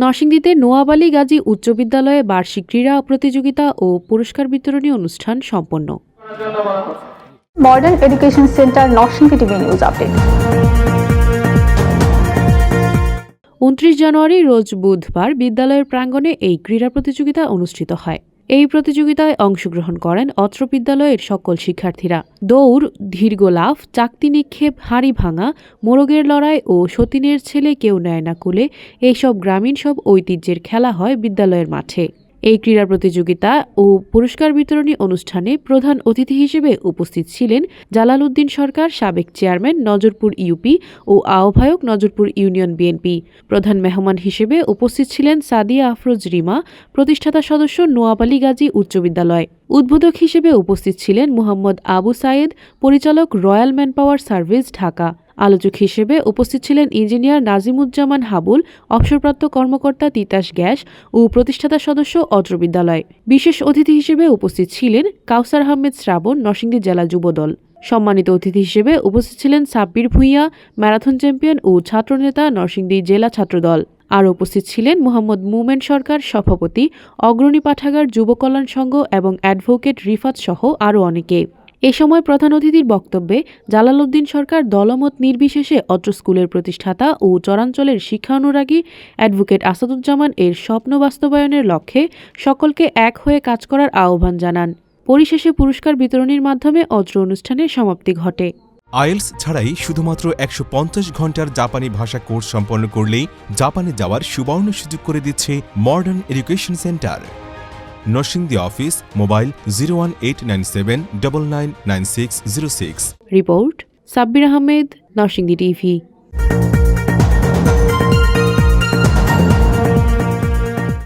নরসিংদীতে নোয়াবালি গাজী উচ্চ বিদ্যালয়ে বার্ষিক ক্রীড়া প্রতিযোগিতা ও পুরস্কার বিতরণী অনুষ্ঠান সম্পন্ন। Modern education centre Narsingdi TV news update. উনত্রিশ জানুয়ারি রোজ বুধবার বিদ্যালয়ের প্রাঙ্গণে এই ক্রীড়া প্রতিযোগিতা অনুষ্ঠিত হয়। এই প্রতিযোগিতায় অংশগ্রহণ করেন অত্র বিদ্যালয়ের সকল শিক্ষার্থীরা। দৌড় দীর্ঘ লাফ চাকতি নিক্ষেপ, হাঁড়ি ভাঙা, মোরগের লড়াই ও সতীনের ছেলে কেউ নেয় না কুলে। এইসব গ্রামীণ সব ঐতিহ্যের খেলা হয় বিদ্যালয়ের মাঠে। এই ক্রীড়া প্রতিযোগিতা ও পুরস্কার বিতরণী অনুষ্ঠানে প্রধান অতিথি হিসেবে উপস্থিত ছিলেন জালালউদ্দিন সরকার, সাবেক চেয়ারম্যান নজরপুর ইউপি ও আহ্বায়ক নজরপুর ইউনিয়ন বিএনপি। প্রধান মেহমান হিসেবে উপস্থিত ছিলেন সাদিয়া আফরোজ রিমা, প্রতিষ্ঠাতা সদস্য নোয়াবালি গাজী উচ্চ বিদ্যালয়। উদ্বোধক হিসেবে উপস্থিত ছিলেন মোহাম্মদ আবু সায়েদ, পরিচালক রয়্যাল ম্যানপাওয়ার সার্ভিস ঢাকা। আলোচক হিসেবে উপস্থিত ছিলেন ইঞ্জিনিয়ার নাজিমুজ্জামান হাবুল, অবসরপ্রাপ্ত কর্মকর্তা তিতাস গ্যাস ও প্রতিষ্ঠাতা সদস্য অত্র বিদ্যালয়। বিশেষ অতিথি হিসেবে উপস্থিত ছিলেন কাউসার আহমেদ শ্রাবণ, নরসিংদী জেলা যুবদল। সম্মানিত অতিথি হিসেবে উপস্থিত ছিলেন সাব্বির ভূঁইয়া, ম্যারাথন চ্যাম্পিয়ন ও ছাত্রনেতা নরসিংদী জেলা ছাত্রদল। আর উপস্থিত ছিলেন মোহাম্মদ মুমেন সরকার, সভাপতি, অগ্রণী পাঠাগার যুব কল্যাণ সংঘ এবং অ্যাডভোকেট রিফাত সহ আরও অনেকে। এ সময় প্রধান অতিথির বক্তব্যে জালালউদ্দিন সরকার দলমত নির্বিশেষে অত্র স্কুলের প্রতিষ্ঠাতা ও চরাঞ্চলের শিক্ষা অনুরাগী অ্যাডভোকেট আসাদুজ্জামান এর স্বপ্ন বাস্তবায়নের লক্ষ্যে সকলকে এক হয়ে কাজ করার আহ্বান জানান। পরিশেষে পুরস্কার বিতরণীর মাধ্যমে অত্র অনুষ্ঠানের সমাপ্তি ঘটে। আইএলস ছাড়াই শুধুমাত্র একশো পঞ্চাশ ঘণ্টার জাপানি ভাষা কোর্স সম্পন্ন করলেই জাপানে যাওয়ার সুবর্ণ সুযোগ করে দিচ্ছে modern education centre. Narsingdi office mobile zero one eight nine seven double nine nine six zero six report Sabbir Ahmed Narsingdi TV